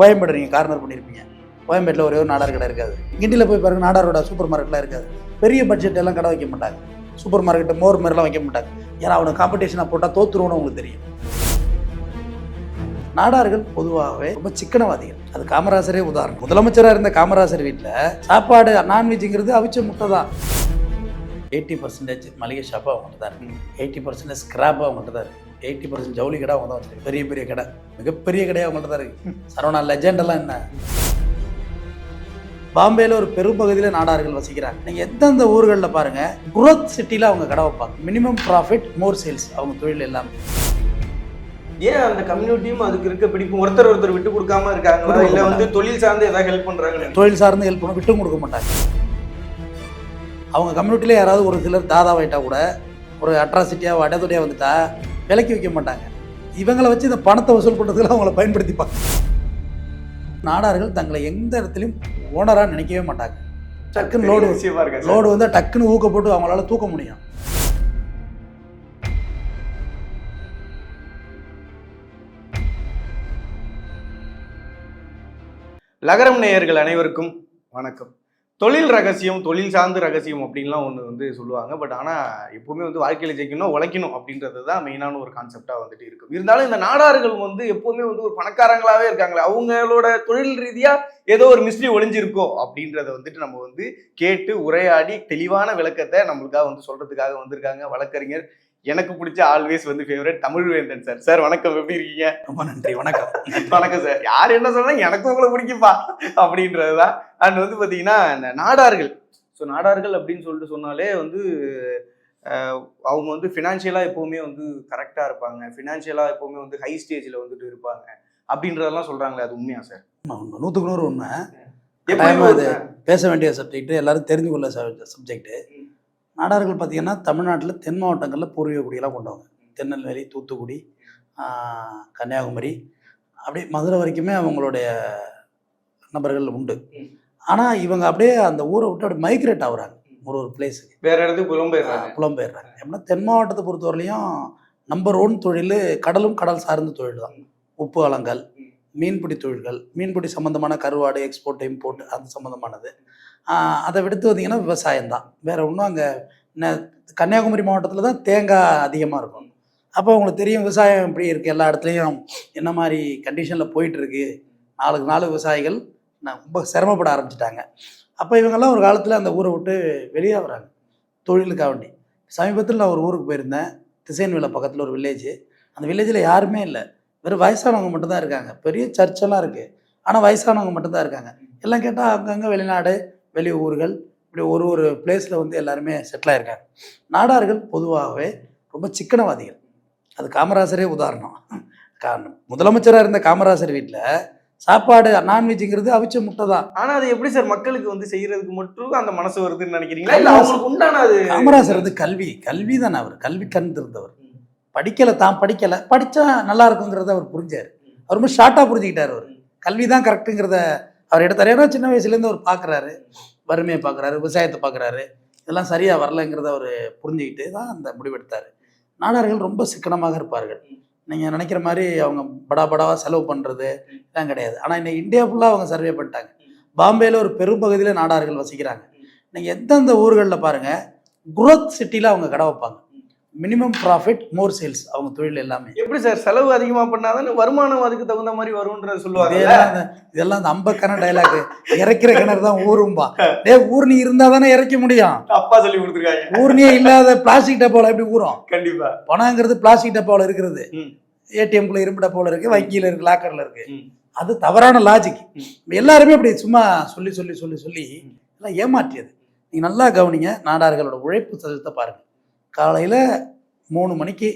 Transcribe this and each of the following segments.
கோயம்பேடு நீங்கள் கார்னர் பண்ணியிருப்பீங்க கோயம்பேட்டில் ஒரே ஒரு நாடார் கடை இருக்காது. கிண்டியில் போய் பாருங்க நாடாரோட சூப்பர் மார்க்கெட்லாம் இருக்காது. பெரிய பட்ஜெட் எல்லாம் கடை வைக்க மாட்டாங்க. சூப்பர் மார்க்கெட்டு மோர் மாதிரிலாம் வைக்க மாட்டாங்க. ஏன்னா அவனுக்கு காம்படிஷனாக போட்டால் தோத்துருவோன்னு உங்களுக்கு தெரியும். நாடார்கள் பொதுவாகவே ரொம்ப சிக்கனவாதிகள். அது காமராசரே உதாரணம். முதலமைச்சராக இருந்த காமராசர் வீட்டில் சாப்பாடு நான்வெஜ்ங்கிறது அவிச்ச முட்டை தான். எயிட்டி பர்சன்டேஜ் மளிகை ஷாப்பாக அவங்கள்ட்ட தான் இருக்கு. எயிட்டி பர்சன்டேஜ் ஸ்கிராப்பாக அவங்கள்ட்ட தான் இருக்குது எயிட்டி பர்சன்ட் ஜவுளி கடை அவங்க தான் வச்சிருக்கு பெரிய பெரிய கடை. மிகப்பெரிய கடை அவங்கள்ட்ட தான் இருக்கு. சரவணா லெஜண்ட் எல்லாம் என்ன? பாம்பேல ஒரு பெரும்பகுதியில் நாடார்கள் வசிக்கிறாங்க. நீங்கள் எந்தெந்த ஊர்களில் பாருங்க குரோத் சிட்டியில் அவங்க கடை வைப்பாங்க. மினிமம் ப்ராஃபிட் மோர் சேல்ஸ் அவங்க தொழில் எல்லாமே. ஏன் அந்த கம்யூனிட்டியும் அதுக்கு இருக்க பிடிக்கும் ஒருத்தர் ஒருத்தர் விட்டு கொடுக்காம இருக்காங்களா? விட்டு இல்ல வந்து தொழில் சார்ந்து ஏதாவது ஹெல்ப் பண்றாங்க தொழில் சார்ந்து ஹெல்ப் பண்ண விட்டும் கொடுக்க மாட்டாங்க. அவங்க கம்யூனிட்டியில் யாராவது ஒரு சிலர் தாதாவாயிட்டா கூட ஒரு அட்ராசிட்டியாக அடதுடையாக வந்துட்டா விலைக்கு வைக்க மாட்டாங்க. இவங்களை வச்சு இந்த பணத்தை வசூல் பண்ணுறதுல அவங்கள பயன்படுத்திப்பாங்க. நாடார்கள் தங்களை எந்த இடத்துலையும் ஓனராக நினைக்கவே மாட்டாங்க. டக்குன்னு லோடு? லோடு வந்து டக்குன்னு ஊக்க போட்டு அவங்களால தூக்க முடியும். லகரம் நேயர்கள் அனைவருக்கும் வணக்கம். தொழில் ரகசியம் தொழில் சார்ந்த ரகசியம் அப்படின்லாம் ஒன்று வந்து சொல்லுவாங்க. பட் ஆனால் எப்போவுமே வந்து வாழ்க்கையில் ஜெயிக்கணும் உழைக்கணும் அப்படின்றது தான் மெயினான ஒரு கான்செப்டாக வந்துட்டு இருக்கும். இருந்தாலும் இந்த நாடார்கள் வந்து எப்போவுமே வந்து ஒரு பணக்காரங்களாகவே இருக்காங்களே அவங்களோட தொழில் ரீதியாக ஏதோ ஒரு மிஸ்ட்ரி ஒளிஞ்சிருக்கோ அப்படின்றத வந்துட்டு நம்ம வந்து கேட்டு உரையாடி தெளிவான விளக்கத்தை நம்மளுக்காக வந்து சொல்கிறதுக்காக வந்திருக்காங்க வழக்கறிஞர் எனக்கு பிடிச்ச ஆல்வேஸ் வந்து ஃபேவரட் தமிழ்வேந்தன் சார் சார் வணக்கம். எப்படி இருக்கீங்க? ரொம்ப நன்றி. வணக்கம். வணக்கம் சார் யார் என்ன சொன்னா எனக்கு உங்களை பிடிக்கும்பா அப்படின்றதுதான். அண்ட் வந்து பாத்தீங்கன்னா இந்த நாடார்கள். ஸோ நாடார்கள் அப்படின்னு சொல்லிட்டு சொன்னாலே வந்து அவங்க வந்து ஃபினான்ஷியலாக எப்பவுமே வந்து கரெக்டாக இருப்பாங்க. ஃபினான்ஷியலாக எப்பவுமே வந்து ஹை ஸ்டேஜில் வந்துட்டு இருப்பாங்க. அப்படின்றதெல்லாம் சொல்றாங்களே அது உண்மையா சார் நூற்றுக்கு நூறு உண்மை. பேச வேண்டிய சப்ஜெக்ட் எல்லாரும் தெரிந்து கொள்ள சப்ஜெக்ட். நாடார்கள் பார்த்தீங்கன்னா தமிழ்நாட்டில் தென் மாவட்டங்களில் பூர்வீக குடியெல்லாம் கொண்டவங்க திருநெல்வேலி தூத்துக்குடி கன்னியாகுமரி. அப்படி மதுரை வரைக்குமே அவங்களுடைய நபர்கள் உண்டு. ஆனால் இவங்க அப்படியே அந்த ஊரை விட்டு அப்படியே மைக்ரேட் ஆகுறாங்க. ஒரு ஒரு பிளேஸுக்கு வேற இடத்துக்கு புலம்பெயர்றாங்க. புலம்பெயர்றாங்க. எப்படின்னா தென் மாவட்டத்தை பொறுத்தவரையிலையும் நம்பர் ஒன் தொழில் கடலும் கடல் சார்ந்த தொழில் தான். உப்பு அலங்கல் ம். மீன்பிடி தொழில்கள் மீன்பிடி சம்மந்தமான கருவாடு எக்ஸ்போர்ட் இம்போர்ட் அது சம்மந்தமானது அதை விடுத்து வந்தீங்கன்னா விவசாயம் தான் வேறு ஒன்றும் அங்கே கன்னியாகுமரி மாவட்டத்தில் தான் தேங்காய் அதிகமாக இருக்கும். அப்போ உங்களுக்கு தெரியும் விவசாயம் எப்படி இருக்குது எல்லா இடத்துலையும் என்ன மாதிரி கண்டிஷனில் போயிட்டுருக்கு நாளுக்கு நாள் விவசாயிகள் நான் ரொம்ப சிரமப்பட ஆரம்பிச்சிட்டாங்க. அப்போ இவங்கெல்லாம் ஒரு காலத்தில் அந்த ஊரை விட்டு வெளியே வராங்க. தொழிலுக்காக வேண்டி சமீபத்தில் நான் ஒரு ஊருக்கு போயிருந்தேன். திசைன் திசைன்வில பக்கத்தில் ஒரு வில்லேஜ் அந்த வில்லேஜில் யாருமே இல்லை. வெறும் வயசானவங்க மட்டும்தான் இருக்காங்க. பெரிய சர்ச்செல்லாம் இருக்குது ஆனால் வயசானவங்க மட்டும்தான் இருக்காங்க. எல்லாம் கேட்டால் அங்கங்கே வெளிநாடு வெளி ஊர்கள் இப்படி ஒரு ஒரு பிளேஸில் வந்து எல்லாருமே செட்டில் ஆயிருக்காங்க. நாடார்கள் பொதுவாகவே ரொம்ப சிக்கனவாதிகள். அது காமராசரே உதாரணம். காரணம் முதலமைச்சராக இருந்த காமராசர் வீட்டில் சாப்பாடு நான்வெஜ்ங்கிறது அவிச்ச முட்டை தான் ஆனா அது எப்படி சார் மக்களுக்கு வந்து செய்யறதுக்கு மட்டும் அந்த மனசு வருதுன்னு நினைக்கிறீங்களா? இல்ல அவங்களுக்கு உண்டான அது காமராசர் வந்து கல்வி கல்வி தானே அவர் கல்வி கண் இருந்தவர் படிக்கலை தான் படிக்கலை. படித்தா நல்லா இருக்குங்கிறத அவர் புரிஞ்சார். அவர் ரொம்ப ஷார்ட்டாக புரிஞ்சுக்கிட்டார் அவர். கல்வி தான் கரெக்டுங்கிறத அவர் எடுத்தார். ஏன்னா சின்ன வயசுலேருந்து அவர் பார்க்குறாரு வறுமையை பார்க்குறாரு விவசாயத்தை பார்க்குறாரு. இதெல்லாம் சரியாக வரலைங்கிறத அவர் புரிஞ்சுக்கிட்டு தான் அந்த முடிவெடுத்தார் நாடார்கள் ரொம்ப சிக்கனமாக இருப்பார்கள். நீங்கள் நினைக்கிற மாதிரி அவங்க படா படாவாக செலவு பண்ணுறது இதெல்லாம் கிடையாது. ஆனால் இன்னைக்கு இந்தியா ஃபுல்லாக அவங்க சர்வே பண்ணிட்டாங்க. பாம்பேயில் ஒரு பெரும்பகுதியில் நாடார்கள் வசிக்கிறாங்க. நீங்கள் எந்தெந்த ஊர்களில் பாருங்கள் குரோத் சிட்டியில் அவங்க கடை வைப்பாங்க. மினிமம் ப்ராஃபிட் மோர் சேல்ஸ் அவங்க தொழில் எல்லாமே. எப்படி சார்? செலவு அதிகமா பண்ணாதானே வருமானம் அதுக்கு தகுந்த மாதிரி வரும்ன்றது சொல்லுவாங்க இதெல்லாம் அந்த- அம்பக்கான டைலாக் இறக்கிற கிணறு தான் ஊரும்பா டே ஊர்னி இருந்தா தானே இறக்க முடியும். அப்பா சொல்லி கொடுத்துருக்காங்க. ஊர்னியே இல்லாத பிளாஸ்டிக் டப்பாவில் எப்படி ஊறும்? கண்டிப்பா. பணங்கிறது பிளாஸ்டிக் டப்பாவில் இருக்கிறது. ம். ஏடிஎம்குள்ள இரும்பு டப்பாவில் இருக்கு வங்கியில் இருக்கு லாக்கரில் இருக்கு. அது தவறான லாஜிக். எல்லாருமே அப்படி சும்மா சொல்லி சொல்லி சொல்லி சொல்லி எல்லாம் ஏமாற்றியது. நீங்கள் நல்லா கவனிங்க நாடார்களோட உழைப்பு சதவீதத்தை பாருங்க. காலையில் மூணு மணிக்கு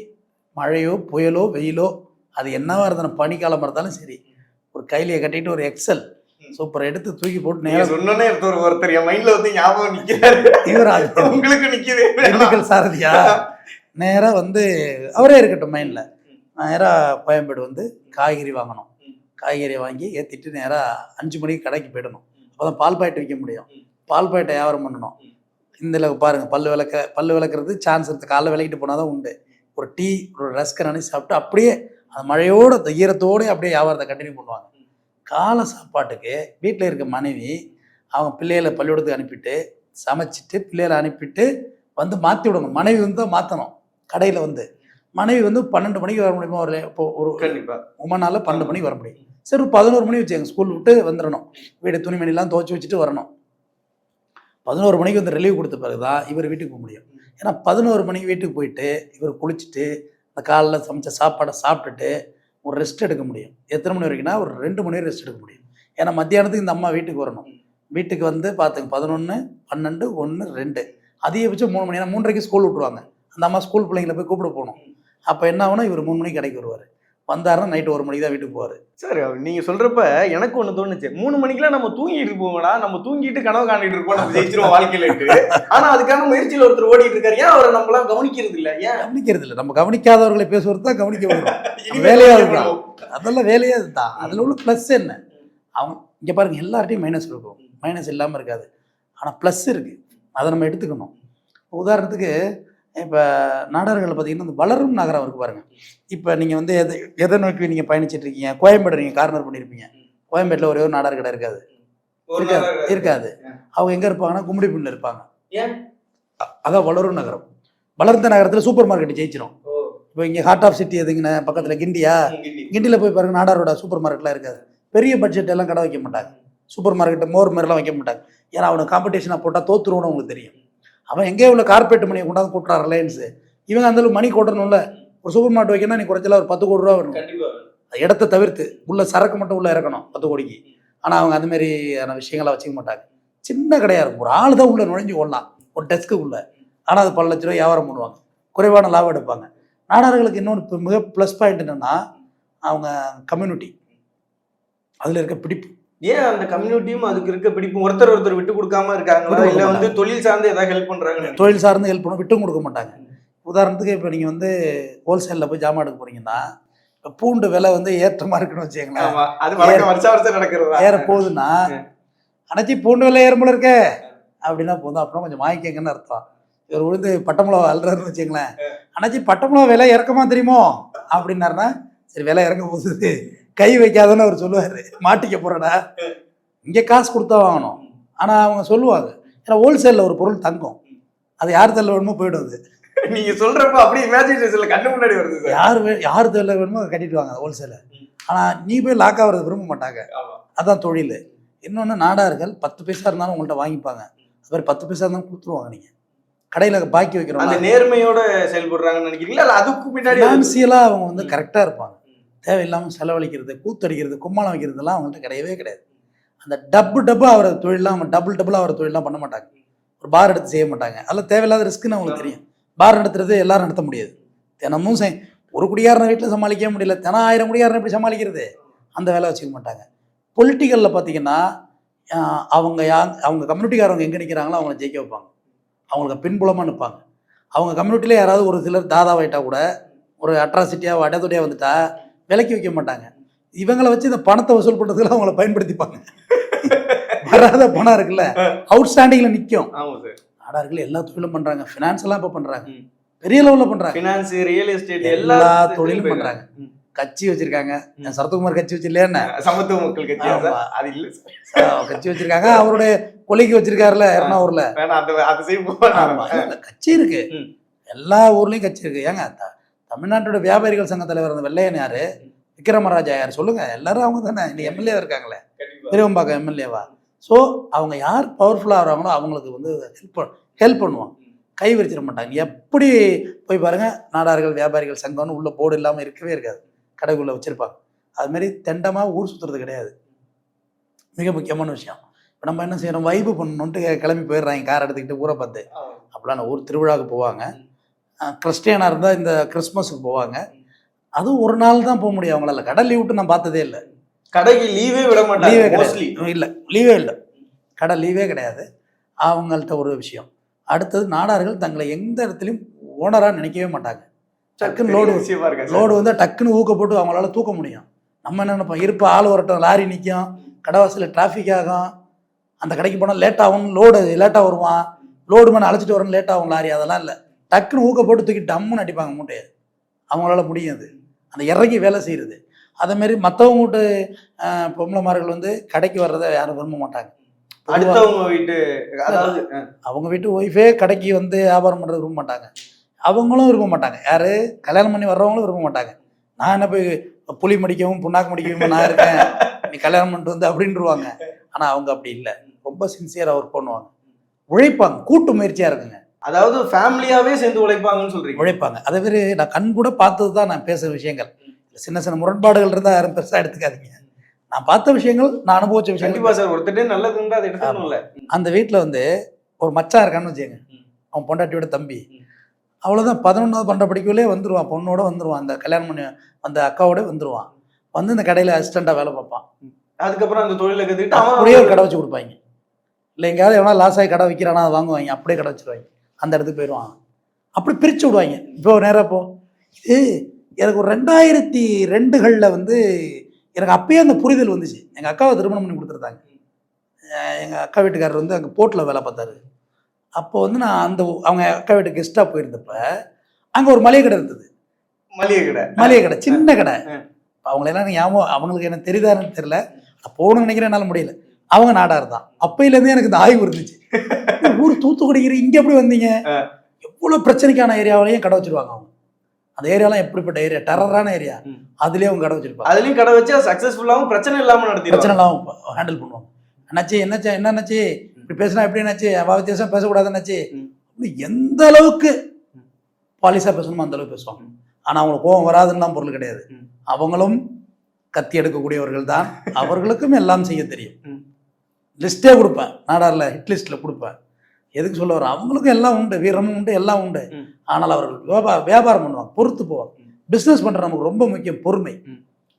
மழையோ புயலோ வெயிலோ அது என்னவா இருந்தாலும் பனிக்காலமாக இருந்தாலும் சரி ஒரு கையிலையை கட்டிட்டு ஒரு எக்ஸல் சூப்பர் எடுத்து தூக்கி போட்டு நேரம் சொன்னோன்னே ஒருத்தர் ஒருத்தர் என் மைண்ட்ல வந்து ஞாபகம் நிக்கிறாரு இவராஜ் உங்களுக்கு நிக்குது. திண்டுக்கல் சாரதியா? நேராக வந்து அவரே இருக்கட்டும் மைண்டில் நேராக கோயம்பேடு வந்து காய்கறி வாங்கணும். காய்கறி வாங்கி ஏற்றிட்டு நேராக அஞ்சு மணிக்கு கடைக்கு போயிடணும். அப்போ தான் பால் பாக்கெட் விற்க முடியும். பால் பாக்கெட்டை வியாபாரம் பண்ணணும். இந்த பாருங்கள் பல்லு விளக்க பல்லு விளக்குறது சான்ஸ் இருக்குது காலைல விளக்கிட்டு போனால் தான் உண்டு. ஒரு டீ ஒரு ரஸ்கை நினைச்சு சாப்பிட்டு அப்படியே அந்த மழையோட அந்த ஈரத்தோடே அப்படியே வியாபாரத்தை கண்டினியூ பண்ணுவாங்க. காலை சாப்பாட்டுக்கு வீட்டில் இருக்க மனைவி அவங்க பிள்ளைகளை பள்ளிக்கூடத்துக்கு அனுப்பிட்டு சமைச்சிட்டு பிள்ளைகளை அனுப்பிட்டு வந்து மாற்றி விடணும். மனைவி வந்து தான் மாற்றணும் கடையில் வந்து. மனைவி வந்து பன்னெண்டு மணிக்கு வர முடியுமா? ஒரு இப்போ ஒரு உமனால பன்னெண்டு மணிக்கு வர முடியும். சரி ஒரு பதினோரு மணி வச்சுங்க ஸ்கூல் விட்டு வந்துடணும் வீடு துணிமணிலாம் துவச்சி வச்சுட்டு வரணும். பதினோரு மணிக்கு வந்து ரிலீவ் கொடுத்த பிறகு தான் இவர் வீட்டுக்கு போக முடியும். ஏன்னா பதினோரு மணிக்கு வீட்டுக்கு போயிட்டு இவர் குளிச்சுட்டு அந்த காலைல சமைச்ச சாப்பாடை சாப்பிட்டுட்டு ஒரு ரெஸ்ட் எடுக்க முடியும். எத்தனை மணி வரைக்கும்னா ஒரு ரெண்டு மணி வரை ரெஸ்ட் எடுக்க முடியும். ஏன்னா மத்தியானத்துக்கு இந்த அம்மா வீட்டுக்கு வரணும். வீட்டுக்கு வந்து பார்த்துங்க பதினொன்று பன்னெண்டு ஒன்று ரெண்டு. அதிகபட்சம் மூணு மணி ஏன்னா மூன்றரைக்கு ஸ்கூல் விட்ருவாங்க அந்த அம்மா ஸ்கூல் பிள்ளைங்களை போய் கூப்பிட போகணும். அப்போ என்ன ஆகுனா இவர் மூணு மணிக்கு கடைக்கு வருவார். வந்தாருன்னா நைட்டு ஒரு மணிக்கு தான் வீட்டுக்கு போவார். சார் நீங்க சொல்றப்ப எனக்கு ஒண்ணு தோணுச்சு. மூணு மணிக்கெல்லாம் நம்ம தூங்கிட்டு இருப்போம்டா. நம்ம தூங்கிட்டு கனவு காண்டிட்டு இருப்போம் நம்ம ஜெயிச்சிருவோம் வாழ்க்கையில ஆனா அதுக்கான முயற்சியில ஒருத்தர் ஓடிட்டு இருக்காரு. ஏன் அவரை நம்மளாம் கவனிக்கிறது இல்ல? ஏன்? கவனிக்கிறது இல்லை. நம்ம கவனிக்காதவர்களை பேசுவது தான் கவனிக்க இனிமே வேலையா இருக்கா? முடியும். அதெல்லாம் வேலையே அதுதான் அதில் உள்ள ப்ளஸ் என்ன? அவங்க இங்கே பாருங்க எல்லார்ட்டையும் மைனஸ் இருக்கும் மைனஸ் இல்லாமல் இருக்காது. ஆனால் ப்ளஸ் இருக்குது அதை நம்ம எடுத்துக்கணும். உதாரணத்துக்கு இப்போ நாடார்கள் பார்த்தீங்கன்னா இந்த வளரும் நகரம் இருக்கு பாருங்க. இப்போ நீங்கள் வந்து எதை எதை நோக்கி நீங்கள் பயணிச்சிட்டு இருக்கீங்க? கோயம்பேடு நீங்கள் கார்னர் பண்ணியிருப்பீங்க கோயம்பேட்டில் ஒரே ஒரு நாடார் கடை இருக்காது. இருக்காது இருக்காது. அவங்க எங்கே இருப்பாங்கன்னா கும்மிடிப்பூண்டில் இருப்பாங்க. ஏன்? அ- அதான் வளரும் நகரம். வளர்ந்த நகரத்தில் சூப்பர் மார்க்கெட் ஜெயிச்சிரும். ஓ, இப்போ இங்கே ஹார்ட் ஆஃப் சிட்டி எதுங்கண்ணே பக்கத்தில் கிண்டியா? கிண்டி. கிண்டியில் போய் பாருங்க நாடாரோட சூப்பர் மார்க்கெட்லாம் இருக்காது. பெரிய பட்ஜெட் எல்லாம் கடை வைக்க மாட்டாங்க. சூப்பர் மார்க்கெட்டு மோர் மாதிரிலாம் வைக்க மாட்டாங்க. ஏன்னா அவனுக்கு காம்படிஷனாக போட்டால் தோத்துருவோன்னு உங்களுக்கு தெரியும். அவன் எங்கேயோ உள்ள கார்பரேட் மணியை கொண்டாந்து கூட்டுறான் ரிலையன்ஸு இவங்க அந்த அளவுக்கு மணி கொட்டணும்ல. ஒரு சூப்பர் மார்க்கெட் வைக்கணும்னா நீ குறைச்சல ஒரு பத்து கோடி ரூபா வரும். கண்டிப்பா இடத்த தவிர்த்து உள்ள சரக்கு மட்டும் உள்ள இறக்கணும் பத்து கோடிக்கு. ஆனால் அவங்க அந்த மாதிரியான விஷயங்களை வச்சுக்க மாட்டாங்க. சின்ன கடையாக இருக்கும். ஒரு ஆள் தான் உள்ள நுழைஞ்சு கொள்ளலாம் ஒரு டெஸ்க்குள்ள ஆனால் அது பல லட்ச ரூபா வியாபாரம் பண்ணுவாங்க. குறைவான லாபம் எடுப்பாங்க. நாடார்களுக்கு இன்னொன்று மிக ப்ளஸ் பாயிண்ட் என்னன்னா அவங்க கம்யூனிட்டி அதில் இருக்க பிடிப்பு. ஏன் அந்த கம்யூனிட்டியும் அதுக்கு இருக்க பிடிப்பும் ஒருத்தர் ஒருத்தர் விட்டு கொடுக்காம இருக்காங்களா? இல்ல வந்து தொழில் சார்ந்து ஏதாவது ஹெல்ப் பண்றாங்கன்னு தொழில் சார்ந்து ஹெல்ப் பண்ண விட்டும் கொடுக்க மாட்டாங்க. உதாரணத்துக்கு இப்போ நீங்கள் வந்து ஹோல்சேலில் போய் ஜாமான் எடுக்க போறீங்கன்னா இப்போ பூண்டு விலை வந்து ஏற்றமாக இருக்குன்னு வச்சுக்கங்களேன். அது வருஷம் வருஷம் நடக்கிறதா? ஏற போகுதுன்னா அணைச்சி பூண்டு விலை ஏறும்போல இருக்கே. அப்படின்னா போதும். அப்புறம் கொஞ்சம் வாங்கிக்கங்கன்னு அர்த்தம். இவர் விழுந்து பட்டமிளவா அல்றாருன்னு வச்சுங்களேன் அணைச்சி பட்டமிளவா விலை இறக்கமா தெரியுமோ? அப்படின்னாருன்னா சரி விலை இறங்க போகுது. கை வைக்காதன்னு அவர் சொல்லுவார். மாட்டிக்க போறடா. இங்கே காசு கொடுத்தா வாங்கணும். ஆனால் அவங்க சொல்லுவாங்க ஏன்னா ஹோல்சேலில் ஒரு பொருள் தங்கும். அது யார் தள்ள வேணுமோ போயிடும் அது நீங்க சொல்றப்ப அப்படியே இமேஜினேஷன்ல கண்ணு முன்னாடி வருது யார் வே யார் தள்ள வேணுமோ அதை கட்டிட்டு வாங்க ஹோல்சேலை ஆனால் நீ போய் லாக் ஆகிறது விரும்ப மாட்டாங்க. அதான் தொழில். இன்னொன்று நாடார்கள் பத்து பைசா இருந்தாலும் உங்கள்கிட்ட வாங்கிப்பாங்க. அது மாதிரி பத்து பைசா இருந்தாலும் கொடுத்துருவாங்க நீங்கள் கடையில் பாக்கி அந்த வைக்கிறோம் நேர்மையோட செயல்படுறாங்கன்னு நினைக்கிறீங்களா? இல்ல அதுக்கு பின்னாடி அவங்க வந்து கரெக்டாக இருப்பாங்க. தேவையில்லாமல் செலவழிக்கிறது கூத்தடிக்கிறது கும்மாளம் வைக்கிறதுலாம் அவங்கள்ட்ட கிடையவே கிடையாது. அந்த டப்பு டப்பு அவரை தொழிலாம் டபுள் டபுள் அவரை தொழிலாம் பண்ண மாட்டாங்க. ஒரு பார் எடுத்து செய்ய மாட்டாங்க. அதில் தேவையில்லாத ரிஸ்க்குன்னு அவங்களுக்கு தெரியும். பார் நடத்துறது எல்லாரும் நடத்த முடியாது. தினமும் செய் ஒரு குடியாரனை வீட்டில் சமாளிக்கவே முடியல. தினம் ஆயிரம் குடியாரனை எப்படி சமாளிக்கிறது? அந்த வேலை வச்சுக்க மாட்டாங்க. பொலிட்டிக்கலில் பார்த்தீங்கன்னா அவங்க யா அவங்க கம்யூனிட்டிக்காரவங்க எங்கே நிற்கிறாங்களோ அவங்கள ஜெயிக்க வைப்பாங்க. அவங்களுக்கு பின்புலமாக நிற்பாங்க அவங்க கம்யூனிட்டியில் யாராவது ஒரு சிலர் தாதாவாயிட்டா கூட ஒரு அட்ராசிட்டியாக அடதுடையாக வந்துட்டா விலைக்கு வைக்க மாட்டாங்க. இவங்களை வச்சு இந்த பணத்தை வசூல் பண்ணுறதுக்கு அவங்கள பயன்படுத்திப்பாங்க. வராத பணம் இருக்குல்ல அவுட்ஸ்டாண்டிங்கில் நிற்கும் ஆமா சார். நாடார்கள் எல்லா தொழிலும் பண்ணுறாங்க ஃபினான்ஸ் எல்லாம் இப்போ பண்ணுறாங்க ம். பெரிய லெவலில் பண்ணுறாங்க பினான்ஸ் ரியல் எஸ்டேட் எல்லா தொழிலும் பண்றாங்க. கட்சி வச்சிருக்காங்க. சரத்குமார் கட்சி வச்சிருலையா என்ன? சமத்துவ மக்கள் கட்சி. அது இல்ல கட்சி வச்சிருக்காங்க. அவருடைய கொலைக்கு வச்சிருக்காருல இல்ல, கட்சி இருக்கு. எல்லா ஊர்லயும் கட்சி இருக்கு. ஏங்க தமிழ்நாட்டோட வியாபாரிகள் சங்க தலைவர் அந்த வெள்ளையன் யாரு? விக்ரமராஜா யார்? சொல்லுங்க. எல்லாரும் அவங்க தானே. இன்னைக்கு எம்எல்ஏ இருக்காங்களே. பெரியவம்பாக்கம் எம்எல்ஏவா ஸோ அவங்க யார் பவர்ஃபுல்லாக வராங்களோ அவங்களுக்கு வந்து ஹெல்ப் ஹெல்ப் பண்ணுவாங்க கை விரிச்சிட மாட்டாங்க. எப்படி போய் பாருங்க. நாடார்கள் வியாபாரிகள் சங்கம்னு உள்ள போர்டு இல்லாமல் இருக்கவே இருக்காது. கடைக்குள்ளே வச்சுருப்பாங்க. அதுமாரி தெண்டமாக ஊர் சுற்றுறது கிடையாது. மிக முக்கியமான விஷயம். இப்போ நம்ம என்ன செய்யறோம்? வைப்பு பண்ணணுன்ட்டு கிளம்பி போயிடுறாங்க. கார் எடுத்துக்கிட்டு ஊரை பார்த்து. அப்போலாம் ஊர் திருவிழாவுக்கு போவாங்க. கிறிஸ்டியனாக இருந்தால் இந்த கிறிஸ்மஸுக்கு போவாங்க. அதுவும் ஒரு நாள் தான் போக முடியும் அவங்களால. கடல் லீவ் விட்டு நான் பார்த்ததே இல்லை. கடைக்கு லீவே விட லீவே மாட்டாங்க மோஸ்ட்லி கிடையாது. இல்லை லீவே இல்லை. கடை லீவே கிடையாது. அவங்கள்ட்ட ஒரு விஷயம். அடுத்தது நாடார்கள் தங்களை எந்த இடத்துலையும் ஓனராக நினைக்கவே மாட்டாங்க. டக்குன்னு லோடு லோடு வந்து டக்குன்னு ஊக்க போட்டு அவங்களால தூக்க முடியும். நம்ம என்ன நினைப்போம்? இருப்ப ஆள் வரட்டும் லாரி நிற்கும் கடைவாசலில் டிராஃபிக் ஆகும். அந்த கடைக்கு போனால் லேட் ஆகும் லோடு லேட்டாக வருவான். லோடு மேலே அழைச்சிட்டு வரணும் லேட் ஆகும் லாரி. அதெல்லாம் இல்லை. டக்குன்னு ஊக்க போட்டு தூக்கி டம்முன்னு அடிப்பாங்க மூட்டையை. அவங்களால முடியும் அது அந்த இறங்கி வேலை செய்கிறது அதே மாதிரி மற்றவங்க வீட்டு பொம்பளைமார்கள் வந்து கடைக்கு வர்றதை யாரும் விரும்ப மாட்டாங்க. அடுத்தவங்க வீட்டு அதாவது அவங்க வீட்டு ஒய்ஃபே கடைக்கு வந்து வியாபாரம் பண்ணுறது விரும்ப மாட்டாங்க. அவங்களும் விரும்ப மாட்டாங்க. யாரு? கல்யாணம் பண்ணி வர்றவங்களும் விரும்ப மாட்டாங்க. நான் என்ன போய் புளி மடிக்கவும் புண்ணாக்கு மடிக்கவும் நான் இருக்கேன். நீ கல்யாணம் பண்ணிட்டு வந்து அப்படின்ருவாங்க. ஆனால் அவங்க அப்படி இல்லை. ரொம்ப சின்சியராக ஒர்க் பண்ணுவாங்க. உழைப்பாங்க. கூட்டு முயற்சியாக இருக்குங்க. அதாவது ஃபேமிலியாவே சேர்ந்து உழைப்பாங்கன்னு சொல்றீங்க. உழைப்பாங்க. அதே மாதிரி நான் கண் கூட பார்த்தது தான் நான் பேசுகிற விஷயங்கள். சின்ன சின்ன முரண்பாடுகள் இருந்தால் யாரும் பெருசாக எடுத்துக்காதீங்க. நான் பார்த்த விஷயங்கள் நான் அனுபவிச்ச விஷயங்கள். கண்டிப்பா சார் ஒருத்தட்டே நல்லது இருந்தா அதை எடுத்துக்கணும்ல. அந்த வீட்டில் வந்து ஒரு மச்சான் இருக்கான்னு வச்சுக்கோங்க. அவன் பொண்டாட்டியோட தம்பி. அவ்வளோதான் பதினொன்றாவது பன்னெண்டு படிக்கவே வந்துருவான். பொண்ணோட வந்துருவான். அந்த கல்யாணம் பண்ணி அந்த அக்காவோட வந்துருவான். வந்து இந்த கடையில் அசிஸ்டண்ட்டாக வேலை பார்ப்பான். அதுக்கப்புறம் அந்த தொழிலை கத்துக்கிட்டு அவன் அப்படியே ஒரு கடை வச்சு கொடுப்பாங்க. இல்லை எங்கேயாவது எவனா லாஸ் ஆகி கடை விற்கிறானா அதை வாங்குவாங்க. அப்படியே கடை வச்சிருவாங்க. அந்த இடத்துக்கு போயிடுவான். அப்படி பிரித்து விடுவாங்க. இப்போ நேராக போ. இது எனக்கு ஒரு ரெண்டாயிரத்தி ரெண்டுகளில் வந்து எனக்கு அப்பயே அந்த புரிதல் வந்துச்சு. எங்கள் அக்காவை திருமணம் பண்ணி கொடுத்துருந்தாங்க. எங்கள் அக்கா வீட்டுக்காரர் வந்து அங்கே போர்ட்டில் வேலை பார்த்தாரு. அப்போ வந்து நான் அந்த அவங்க அக்கா வீட்டுக்கு கெஸ்ட்டாக போயிருந்தப்ப அங்கே ஒரு மளிகை கடை இருந்தது. மளிகை கடை. மளிகை கடை சின்ன கடை. அவங்களெல்லாம் ஞாபகம் அவங்களுக்கு என்ன தெரியுதான்னு தெரியல. நான் போகணும்னு நினைக்கிறேன் என்னால் முடியல. அவங்க நாடார் தான். அப்பையிலேருந்தே எனக்கு இந்த ஆய்வு இருந்துச்சு. ஊர் தூத்துக்குடிக்கிற இங்கே எப்படி வந்தீங்க? ஆ. எவ்வளோ பிரச்சனைக்கான ஏரியாவிலையும் கடை வச்சிருவாங்க அவங்க. அந்த ஏரியாலாம் எப்படிப்பட்ட ஏரியா? டெரரான ஏரியா. அதுலேயே அவங்க கடை வச்சிருப்பாங்க. அதுலயும் கடை வச்சு சக்சஸ்ஃபுல்லாவும் பிரச்சனை இல்லாம நடத்திடுவாங்க. பிரச்சனை இல்லாமல் ஹேண்டில் பண்ணுவாங்க. என்னாச்சு என்னாச்சு என்ன என்னாச்சு? இப்படி பேசினா எப்படி என்னாச்சு? அவ வித்தியாசம் பேசக்கூடாது என்னாச்சு? ம். அப்படி எந்த அளவுக்கு பாலிசாக பேசணுமோ அந்த அளவுக்கு பேசுவாங்க. ஆனால் அவங்களுக்கு கோவம் வராதுன்னு பொருள் கிடையாது. அவங்களும் கத்தி எடுக்கக்கூடியவர்கள் தான். அவர்களுக்கும் எல்லாம் செய்ய தெரியும். ம். லிஸ்ட்டே கொடுப்பேன். நாடாரில் ஹிட் லிஸ்ட்டில் கொடுப்பேன். எதுக்கு சொல்ல வரேன் அவங்களுக்கும் எல்லாம் உண்டு வீரமும் உண்டு எல்லாம் உண்டு. ஆனால் அவர்கள் வியாபா வியாபாரம் பண்ணுவாங்க பொறுத்து போவாங்க. பிஸ்னஸ் பண்ணுற நமக்கு ரொம்ப முக்கியம் பொறுமை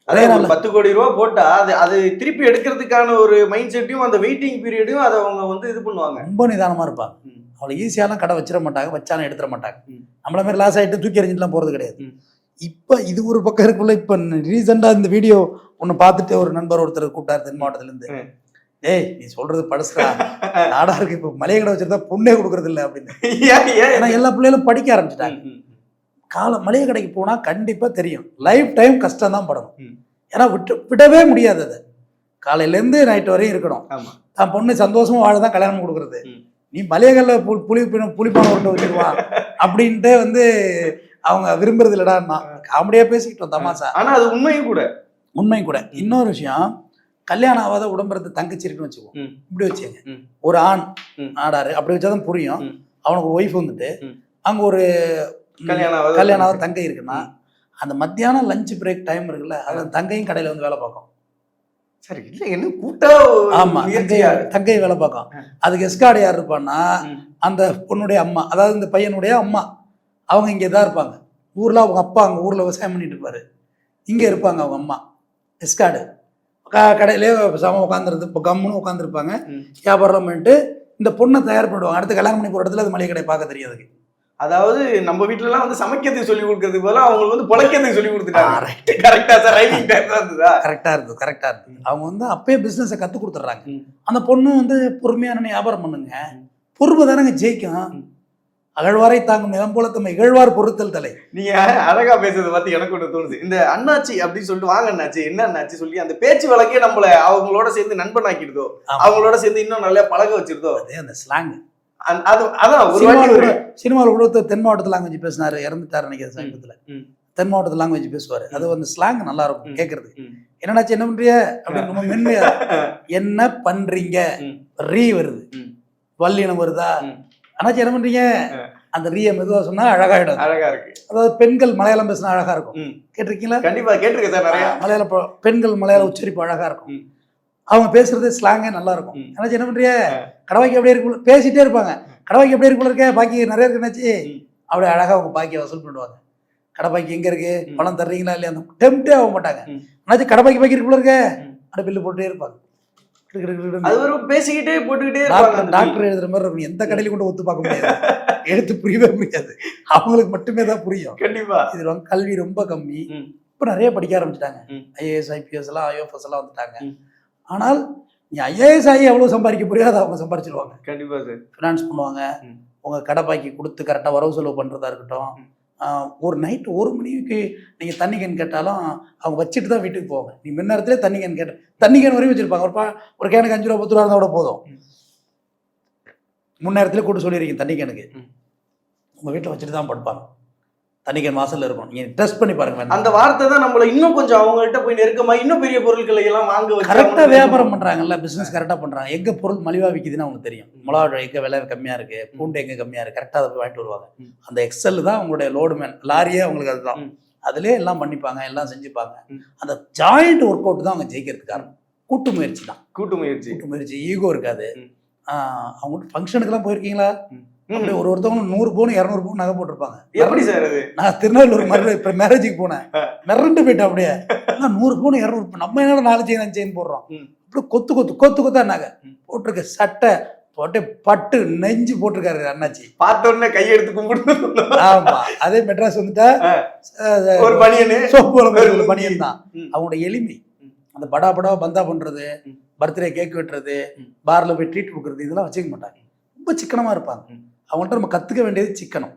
அதே நல்ல- பத்து கோடி ரூபா போட்டா அது அது திருப்பி எடுக்கிறதுக்கான ஒரு மைண்ட் செட்டையும் அந்த வெயிட்டிங் பீரியடையும் அதை அவங்க வந்து இது பண்ணுவாங்க ரொம்ப நிதானமாக இருப்பாங்க ம். அவ்வளோ ஈஸியாலாம் கடை வச்சிட மாட்டாங்க வச்சாலும் எடுத்துட மாட்டாங்க. நம்மள மாதிரி லாஸ் ஆகிட்டு தூக்கி எறிஞ்சிட்டுலாம் போகிறது கிடையாது. இப்போ இது ஒரு பக்கம் இருக்குள்ள இப்போ ரீசெண்டாக இந்த வீடியோ ஒன்று பார்த்துட்டு ஒரு நண்பர் ஒருத்தர் கூப்பிட்டார் தென் மாவட்டத்துலேருந்து. ஏய் நீ சொல்றது படுசுடா நாடாருக்கு இப்போ மளிகை கடை வச்சிருந்தா பொண்ணே கொடுக்கறது இல்லை அப்படின்னு. ஏன், ஏன்? ஏன்னா எல்லா பிள்ளைகளும் படிக்க ஆரம்பிச்சிட்டாங்க. ம், ம், காலை மளிகை கடைக்கு போனால் கண்டிப்பாக தெரியும். லைஃப் டைம் கஷ்டம் தான் படணும். ஏன்னா விட்டு விடவே முடியாது அது. காலையிலேருந்து நைட் வரையும் இருக்கணும். தான் பொண்ணு சந்தோஷமா வாழ தான் கல்யாணம் கொடுக்குறது. நீ மளிகைகளில் புளி புளி புளிப்பான உருண்டை வச்சிருவான் அப்படின்ட்டு வந்து அவங்க விரும்புறது இல்லடான்னா காமெடியாக பேசிக்கிட்டோம் தமாசா ஆனா அது உண்மையும் கூட. உண்மையும் கூட. இன்னொரு விஷயம் கல்யாணம் ஆகாத உடம்புறது தங்கச்சி இருக்குன்னு வச்சுக்குவோம் ம். இப்படி வச்சுங்க. ஒரு ஆண் ம். நாடாரு அப்படி வச்சாதான் புரியும். அவனுக்கு ஒரு ஒய்ஃப் வந்துட்டு. அங்க ஒரு கல்யாணம் கல்யாணம் ஆகாத. தங்கை இருக்குன்னா அந்த மத்தியானம் லஞ்ச் பிரேக் டைம் இருக்குல்ல அது தங்கையும் கடையில வந்து வேலை பார்க்கும் சரி இல்ல என்ன கூட்டா ஒரு ஆமா தங்கை வேலை பார்க்கும். அதுக்கு எஸ்கார்டு யார் இருப்பான்னா. அந்த பொண்ணுடைய அம்மா அதாவது இந்த பையனுடைய அம்மா அவங்க இங்கே தான் இருப்பாங்க ஊர்ல அவங்க அப்பா அங்க ஊர்ல விவசாயம் பண்ணிட்டு இருப்பாரு இங்க இருப்பாங்க அவங்க அம்மா எஸ்கார்டு கடையிலே சம உட்காந்துருந்து இப்போ கம்முன்னு உட்காந்துருப்பாங்க. வியாபாரம் பண்ணிட்டு இந்த பொண்ணை தயார் பண்ணிடுவாங்க அடுத்து கல்யாணம் பண்ணி போகிற இடத்துல அது மளிகை கடை பார்க்க தெரியாதுக்கு அதாவது நம்ம வீட்ல எல்லாம் வந்து சமைக்கிறதுக்கு சொல்லி கொடுக்கறதுக்கு பதிலா அவங்களுக்கு வந்து பொழைக்கிறதுக்கு சொல்லி கொடுத்துட்டாங்க. ரைட் கரெக்டா சார் ரைட்டிங் டைம் இருந்ததா கரெக்டாக இருந்தது கரெக்டாக இருந்தது. அவங்க வந்து அப்பயே பிஸ்னஸை கற்றுக் கொடுத்துட்றாங்க. அந்த பொண்ணு வந்து பொறுமையான வியாபாரம் பண்ணுங்க. பொறுமை தானங்க ஜெயிக்கும். அகழ்வாரை தாங்கும் நிலம் போல தம்மை இகழ்வார் பொறுத்தல் தலை. நீங்க அழகா பேசுறத பார்த்து எனக்கு ஒன்று தோணுது. இந்த அண்ணாச்சி அப்படின்னு சொல்லிட்டு வாங்க அண்ணாச்சி என்ன அண்ணாச்சி சொல்லி அந்த பேச்சு வழக்கே நம்மள அவங்களோட சேர்ந்து நண்பன் ஆக்கிடுதோ. அவங்களோட சேர்ந்து இன்னும் நல்லா பழக வச்சிருதோ? அதே அந்த ஸ்லாங் அது அதான் ஒரு சினிமாவில் கூட தென் மாவட்டத்து லாங்குவேஜ் பேசினாரு இறந்துட்டாரு நினைக்கிறேன் சமீபத்தில். தென் மாவட்டத்து லாங்குவேஜ் பேசுவார். அது வந்து ஸ்லாங் நல்லா இருக்கும். கேட்கறது. என்னடாச்சு என்ன பண்றிய அப்படின்னு ரொம்ப மென்மையா என்ன பண்றீங்க. ரீ வருது. வல்லினம் வருதா? அண்ணாச்சி என்ன பண்றீங்க அந்த ரீய மெதுவா சொன்னா அழகாயிடும். அழகா இருக்கு. அதாவது பெண்கள் மலையாளம் பேசினா அழகா இருக்கும். கேட்டிருக்கீங்களா? கண்டிப்பா கேட்டிருக்கேன் சார் நிறைய. மலையாள பெண்கள் மலையாள உச்சரிப்பு அழகா இருக்கும். அவங்க பேசுறது ஸ்லாங்கே நல்லா இருக்கும். என்னாச்சு என்ன பண்றிய கடவாய்க்கு அப்படியே இருக்கு பேசிட்டே இருப்பாங்க. கடவாய்க்கு எப்படி இருக்கு இருக்க பாக்கி நிறைய இருக்கு என்னாச்சு? ம். அப்படியே அழகா அவங்க பாக்கியை வசூல் பண்ணுவாங்க. கடைப்பாக்கி எங்க இருக்கு. பணம் தர்றீங்களா இல்லையா? அந்த டெம்ட்டே ஆக மாட்டாங்க. ம். என்னாச்சு? கடைப்பாக்கி பாக்கி இருக்குள்ள இருக்க. அப்படியே பில்லு போட்டுட்டே இருப்பாங்க கிடு கிடு கிடு கிடுன்னு. அது பேசிக்கிட்டே போட்டுக்கிட்டே டாக்டர் எழுதுற மாதிரி இருக்கும். எந்த கடையில கொண்டு ஒத்து பார்க்க முடியாது. எழுத்து புரியவே புரியாது அவங்களுக்கு மட்டுமே தான் புரியும். கண்டிப்பா. இது ரொம்ப கல்வி ரொம்ப கம்மி. இப்போ நிறைய படிக்க ஆரம்பிச்சிட்டாங்க. ஐஏஎஸ் ஐபிஎஸ் எல்லாம் ஐஎஃப்எஸ் எல்லாம் வந்துட்டாங்க. ஆனால் நீ ஐஏஎஸ் ஆகி எவ்வளோ சம்பாதிக்க போறியோ அதை அவங்க சம்பாரிச்சிருவாங்க. கண்டிப்பா சார் ஃபினான்ஸ் பண்ணுவாங்க. ம். உங்க கடை பாக்கி கொடுத்து கரெக்டாக வரவு செலவு பண்றதா இருக்கட்டும். ஒரு நைட்டு ஒரு மணிக்கு நீங்கள் தண்ணி கேன் கேட்டாலும் அவங்க வச்சுட்டு தான் வீட்டுக்கு போவாங்க. நீ முன்னேரத்துலேயே தண்ணி கேன் கேட்ட தண்ணி கேன் வரையும் வச்சுருப்பாங்க. ஒரு பா ஒரு கேனுக்கு அஞ்சு ரூபா பத்து ரூபா இருந்தால் கூட போதும். முன்னேரத்துலேயே கூட்டு சொல்லியிருக்கீங்க தண்ணி கேனுக்கு. உங்கள் வீட்டில் வச்சுட்டு தான் படுப்பாங்க. தண்ணி கேன் வாசல்ல இருக்கும் நீங்கள் டெஸ்ட் பண்ணி பாருங்க. அந்த வார்த்தை தான் நம்மள இன்னும் கொஞ்சம் அவங்கள்ட்ட போய் நெருக்கமா இன்னும் பெரிய பொருட்களை எல்லாம் வாங்க அவங்களுக்கு வியாபாரம் பண்ணுறாங்கல்ல பிஸ்னஸ் கரெக்டாக பண்ணுறாங்க எங்கே பொருள் மலிவாக விற்கிதுன்னு அவங்களுக்கு தெரியும். மிளகா எங்கே விலை கம்மியாக இருக்குது பூண்டு எங்கே கம்மியாக இருக்குது கரெக்டாக அதை போய் வாங்கிட்டு வருவாங்க. அந்த எக்ஸல் தான் அவங்களுடைய லோடு மேன் லாரியே அவங்களுக்கு அதுதான். ம். அதிலே எல்லாம் பண்ணிப்பாங்க எல்லாம் செஞ்சுப்பாங்க. அந்த ஜாயிண்ட் ஒர்க் அவுட் தான் அவங்க ஜெயிக்கிறதுக்கு காரணம். கூட்டு முயற்சி தான். கூட்டு முயற்சி. கூட்டு முயற்சி ஈகோ இருக்காது. ம். ஆஹ் அவங்க ஃபங்க்ஷனுக்குலாம் போயிருக்கீங்களா. அப்படி ஒரு ஒருத்தவங்க நூறு பவுன் இரநூறு பவுன் நகை போட்டிருப்பாங்க. எப்படி சார் அது? நான் திருநெல்வேலூர் மறு இப்போ மேரேஜுக்கு போனேன். மிரண்டு போயிட்டேன் அப்படியே. நூறு பவுன் இரநூறு நம்ம என்னடா நாலு செயின் அஞ்சு செயின் போடுறோம். அப்படியே கொத்து கொத்து கொத்து கொத்தா நகை. போட்டிருக்க சட்டை போட்டு பட்டு நெஞ்சு போட்டிருக்காரு அண்ணாச்சி. பார்த்த உடனே கையெடுத்து கும்பிட்டு ஆமா. அதே மெட்ராஸ் வந்துட்டா. ஒரு பனியனு. சோப்பு பணியன் தான். அவங்களோட எளிமை. அந்த படா படா பந்தா பண்றது. பர்த்டே கேக் வெட்டுறது. பார்ல போய் ட்ரீட் கொடுக்கறது இதெல்லாம் வச்சுக்க மாட்டாங்க. ரொம்ப சிக்கனமா இருப்பாங்க. அவங்கள்ட்ட நம்ம கத்துக்க வேண்டியது சிக்கனம்.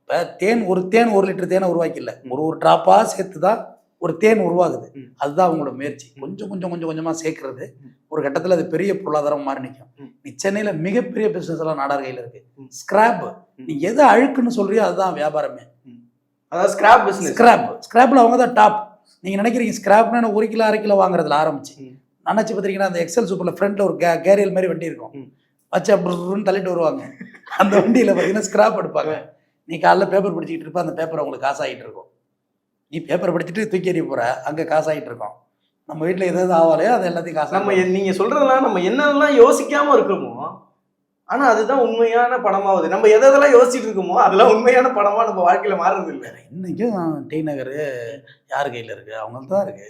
இப்ப தேன் ஒரு தேன் ஒரு லிட்டர் தேனை உருவாக்கல. ஒரு ஒரு டிராப்பா சேர்த்து தான் ஒரு தேன் உருவாகுது. அதுதான் அவங்களோட முயற்சி கொஞ்சம் கொஞ்சம் கொஞ்சம் கொஞ்சமா சேர்க்கறது. ஒரு கட்டத்துல அது பெரிய பொருளாதாரம் மாறி நிற்கும். நீ சென்னையில மிகப்பெரிய பிசினஸ் எல்லாம் நாடார் கையில இருக்கு. ஸ்கிராப். நீ எதை அழுக்குன்னு சொல்றியோ அதுதான் வியாபாரமே அதாவது ஸ்கிராப் பிசினஸ் ஸ்கிராப் ஸ்கிராப்ல அவங்க தான் டாப் நீங்க நினைக்கிறீங்க ஸ்கிராப்னா ஒரு கிலோ அரை கிலோ வாங்குறதுல ஆரம்பிச்சு. நினைச்சு பார்த்தீங்கன்னா அந்த எக்ஸல் சூப்பர்ல ஃப்ரண்ட்ல ஒரு கே கேரியல் மாதிரி வண்டி இருக்கும். வச்சு அப்படின்னு தள்ளிட்டு வருவாங்க. அந்த வண்டியில பார்த்தீங்கன்னா ஸ்கிராப் எடுப்பாங்க. நீ காலைல பேப்பர் படிச்சுக்கிட்டு இருப்ப அந்த பேப்பர் உங்களுக்கு காசாகிட்டு இருக்கும். நீ பேப்பர் படிச்சுட்டு தூக்கி எறிய போற அங்க காசாகிட்டு இருக்கும். நம்ம வீட்டில் எதாவது ஆவாலையோ அது எல்லாத்தையும் காசு நம்ம எ- நீங்க சொல்றதெல்லாம் நம்ம என்னெல்லாம் யோசிக்காம இருக்கோமோ ஆனா அதுதான் உண்மையான பணமாவது நம்ம எதை எதெல்லாம் யோசிச்சுட்டு இருக்கோமோ அதெல்லாம் உண்மையான பணமா நம்ம வாழ்க்கையில மாறுறது இல்ல. இன்னைக்கும் டி நகர் யார் கையில இருக்கு? அவங்கள்ட்ட தான் இருக்கு.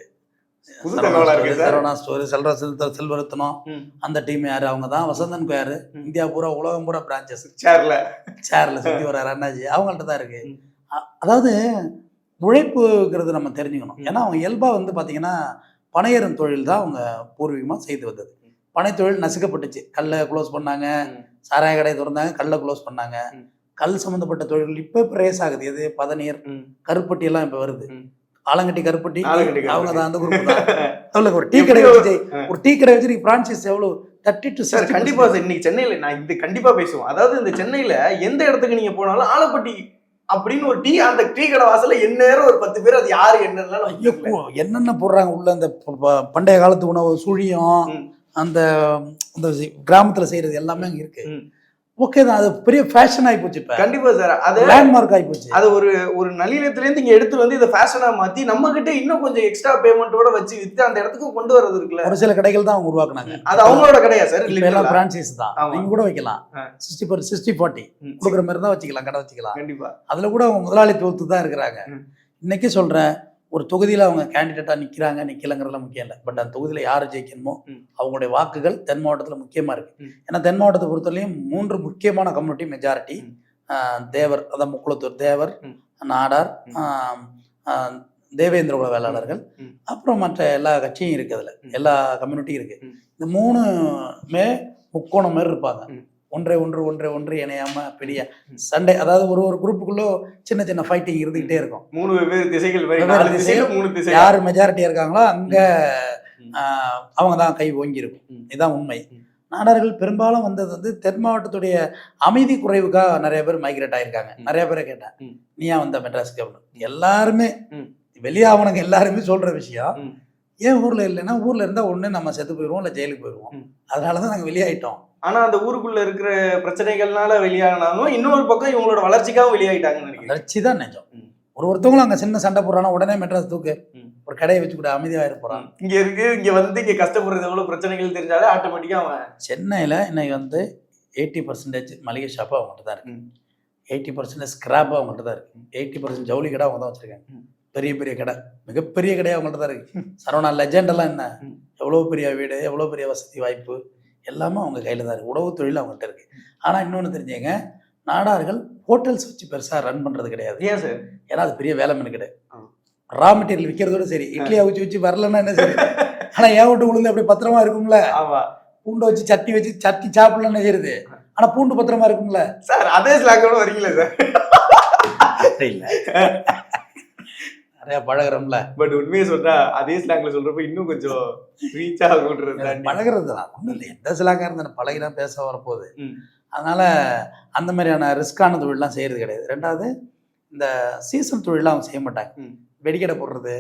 புது தகவலா இருக்கு சார். சரவணா ஸ்டோரி செல்வ செல்வ செல்வரத்னம். அந்த டீம் யாரு அவங்க தான் வசந்தன் யாரு ம். இந்தியா பூரா உலகம் பூரா பிரான்ச்சஸ் சேர்ல சேர்ல சுத்தி வர்றாரு அண்ணாஜி அவங்கள்ட்ட தான் இருக்கு அதாவது உழைப்புங்கிறது நம்ம தெரிஞ்சுக்கணும். ஏன்னா அவங்க இயல்பா வந்து பாத்தீங்கன்னா பனையரும் தொழில் தான் அவங்க பூர்வீகமா செய்து வந்தது. பனைத்தொழில் நசுக்கப்பட்டுச்சு கல்லை க்ளோஸ் பண்ணாங்க. சாராய கடையை திறந்தாங்க கல்லை க்ளோஸ் பண்ணாங்க. கல் சம்பந்தப்பட்ட தொழில்கள் இப்போ இப்போ ரேஸ் ஆகுது எது பதநீர் ம். கருப்பட்டி எல்லாம் இப்போ வருது. ஆலங்கட்டி கருப்பட்டி. அவங்க தான் அந்த குரூப் தான் ஒரு டீ கடை வச்சு ஒரு டீ கடை வச்சு பிரான்சைஸ் எவ்வளவு தேர்ட்டி டு சார் கண்டிப்பா சார் இன்னைக்கு சென்னையில நான் இது கண்டிப்பா பேசுவோம் அதாவது இந்த சென்னையில எந்த இடத்துக்கு நீங்க போனாலும் ஆலப்பட்டி அப்படின்னு ஒரு டீ அந்த டீ கடை வாசல்ல எந்நேரம் ஒரு பத்து பேர் அது யாரு என்னன்னு என்னென்ன போடுறாங்க உள்ள அந்த பண்டைய காலத்து உணவு சுழியம். அந்த அந்த கிராமத்துல செய்யறது எல்லாமே அங்க இருக்கு. ஓகே தான் அது பெரிய ஃபேஷன் ஆகி போச்சு இப்ப. கண்டிப்பா சார் அது லேண்ட்மார்க் ஆகி போச்சு. அது ஒரு ஒரு நளினத்துல இருந்து இங்க எடுத்து வந்து இதை ஃபேஷனா மாத்தி நம்ம கிட்ட இன்னும் கொஞ்சம் எக்ஸ்ட்ரா பேமெண்ட்டோட வச்சு வித்து அந்த இடத்துக்கு கொண்டு வர்றது இருக்குல்ல. ஒரு சில கடைகள் தான் அவங்க உருவாக்குனாங்க. அது அவங்களோட கிடையா சார் எல்லாம் பிரான்சைஸ் தான். ஆமா. நீங்க கூட வைக்கலாம். சிக்ஸ்டி பர் சிக்ஸ்டி ஃபார்ட்டி கொடுக்குற மாதிரி தான் வச்சுக்கலாம் கடை வச்சுக்கலாம். கண்டிப்பா. அதுல கூட அவங்க முதலாளித்துவத்துக்கு தான் இருக்கிறாங்க. இன்னைக்கு சொல்றேன் ஒரு தொகுதியில அவங்க கேண்டிடேட்டா நிக்கிறாங்க நிக்கலங்கிறதுலாம் முக்கியம் இல்லை பட் அந்த தொகுதியில யார் ஜெயிக்கணுமோ. அவங்களுடைய வாக்குகள் தென் மாவட்டத்துல முக்கியமா இருக்கு ம். ஏன்னா தென் மாவட்டத்தை பொறுத்தவரையும் மூன்று முக்கியமான கம்யூனிட்டி மெஜாரிட்டி. தேவர் அதான் முக்குளத்தூர் தேவர். நாடார் தேவேந்திர குல வேளாளர்கள். அப்புறம் மற்ற எல்லா கட்சியும் இருக்கு அதுல. எல்லா கம்யூனிட்டியும் இருக்கு ம். இந்த மூணுமே முக்கோணம் மாதிரி இருப்பாங்க. ஒன்றை ஒன்று ஒன்றை ஒன்று இணையாம பெரிய. சண்டை அதாவது ஒரு ஒரு குரூப்புக்குள்ள சின்ன சின்ன ஃபைட்டிங் இருந்துகிட்டே இருக்கும் மூணு வெவ்வேறு திசைகள் வெவ்வேறு திசைகள். மூணு திசை யார் மெஜாரிட்டியா இருக்காங்களோ அங்க அவங்க தான் கை ஓங்கி இருக்கும் ம். இதுதான் உண்மை. நாடார்கள் பெரும்பாலும் வந்தது வந்து தென் மாவட்டத்துடைய அமைதி குறைவுக்காக நிறைய பேர் மைக்ரேட் ஆயிருக்காங்க. நிறைய பேரை கேட்டேன் ம். நீ ஏன் வந்த மெட்ராஸ்க்கு அப்படின்னு எல்லாருமே ம். வெளியாவனுங்க எல்லாருமே சொல்ற விஷயம். ஏன் ஊர்ல இல்லைன்னா ஊர்ல இருந்தா ஒண்ணு நம்ம செத்து போயிடுவோம் இல்ல ஜெயிலுக்கு போயிடுவோம். அதனாலதான் நாங்க வெளியாயிட்டோம் ஆனா அந்த ஊருக்குள்ள இருக்கிற பிரச்சனைகள்னால வெளியானாலும் இன்னொரு பக்கம் இவங்களோட வளர்ச்சிக்காக வெளியாயிட்டாங்கன்னு நினைக்கிறேன். வளர்ச்சி தான் நிஜம். ஒரு ஒருத்தவங்களும் அங்க சின்ன சண்டை போடுறானா உடனே மெட்ராஸ் தூக்கு. ஒரு கடையை வச்சு கூட அமைதியா இருப்போறான் இங்க இருக்கு இங்க வந்து இங்க கஷ்டப்படுறது எவ்வளவு பிரச்சனைகள் தெரிஞ்சாலே ஆட்டோமேட்டிக்கா அவன் சென்னையில இன்னைக்கு வந்து எயிட்டி பர்சன்டேஜ் மளிகை ஷாப்பு அவங்கள்ட்ட தான் இருக்கு. எயிட்டி பர்சன்டேஜ் ஸ்கிராப் அவங்கள்ட்ட தான் இருக்கு. எயிட்டி பர்சன்ட் ஜவுளி கடை அவங்க தான் வச்சிருக்காங்க. பெரிய பெரிய கடை. மிகப்பெரிய கடை அவங்கள்ட்ட தான் இருக்கு. சரவணா லெஜெண்ட் எல்லாம் என்ன. எவ்வளோ பெரிய வீடு எவ்வளோ பெரிய வசதி வாய்ப்பு? எல்லாமே அவங்க கையில் தான் இருக்கு. உணவு தொழில் அவங்கள்ட்ட இருக்கு. ஆனால் இன்னொன்று தெரிஞ்சுங்க நாடார்கள் ஹோட்டல்ஸ் வச்சு பெருசாக ரன் பண்ணுறது கிடையாது. ஏன் சார்? ஏன்னா அது பெரிய வேலை மெனு கிடையாது. ரா மெட்டீரியல் விற்கிறதோட சரி இட்லி அவிச்சு வச்சு வரலன்னா என்ன சரி? ஆனால் ஏன் விட்டு உளுந்து அப்படி பத்திரமா இருக்கும்ல? பூண்டை வச்சு சட்டி வச்சு சட்டி சாப்பிடலன்னு செய்யுது ஆனா பூண்டு பத்திரமா இருக்கும்ல? சார் அதே ஸ்லாங்கோட வரீங்களா சார்? தெரியல நிறைய பழகுறோம்ல. பட் உண்மையை சொல்றா அதே ஸ்லாங்ல சொல்றப்ப இன்னும் கொஞ்சம் ரீச் ஆகுன்றது. பழகுறது தான் ஒன்றும் இல்லை. எந்த சிலாங்க இருந்தாலும் பழகினா பேச வரப்போகுது. அதனால அந்த மாதிரியான ரிஸ்கான தொழிலெலாம் செய்கிறது கிடையாது. ரெண்டாவது இந்த சீசன் தொழிலாம் அவங்க செய்ய மாட்டாங்க. வெடிக்கடை போடுறது.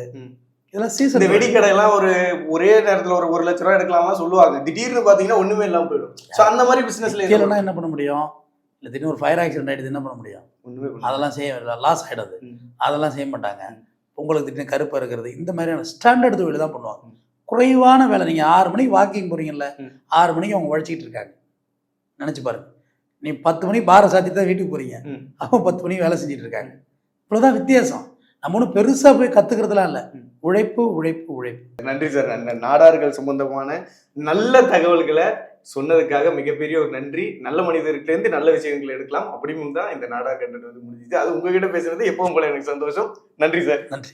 இதெல்லாம் சீசன் வெடிக்கடை எல்லாம் ஒரு ஒரே நேரத்துல ஒரு ஒரு லட்ச ரூபாய் எடுக்கலாமா சொல்லுவாங்க. திடீர்னு பாத்தீங்கன்னா ஒண்ணுமே இல்லாம போயிடும். சோ அந்த மாதிரி பிசினஸ்ல கீழேனா என்ன பண்ண முடியும்? இல்லை திடீர்னு ஒரு ஃபயர் ஆக்சிடென்ட் ஆகிடுது என்ன பண்ண முடியும். அதெல்லாம் செய்ய லாஸ் ஆகிடாது. அதெல்லாம் செய்ய மாட்டாங்க. உங்களுக்கு திடீர்னு கருப்பு இருக்கிறது. இந்த மாதிரியான ஸ்டாண்டர்ட் தொழில் தான் பண்ணுவாங்க. குறைவான வேலை. நீங்கள் ஆறு மணிக்கு வாக்கிங் போகிறீங்கல்ல. ஆறு மணிக்கு அவங்க உழைச்சிக்கிட்டு இருக்காங்க. நினச்சி பாருங்க. நீ பத்து மணிக்கு பாரை சாத்தி தான் வீட்டுக்கு போகிறீங்க. அவங்க பத்து மணிக்கு வேலை செஞ்சுட்டு இருக்காங்க. இவ்வளோதான் வித்தியாசம். நம்ம ஒன்றும் பெருசாக போய் கற்றுக்கிறதுலாம் இல்லை. உழைப்பு உழைப்பு உழைப்பு. நன்றி சார். நாடார்கள் சம்பந்தமான நல்ல தகவல்களை சொன்னதுக்காக மிகப்பெரிய ஒரு நன்றி. நல்ல மனிதர்கிட்டேருந்து நல்ல விஷயங்களை எடுக்கலாம். அப்படின்னு தான் இந்த நாடா கண்டது வந்து முடிஞ்சுது அது உங்ககிட்ட பேசுறது எப்பவும் போல எனக்கு சந்தோஷம். நன்றி சார். நன்றி.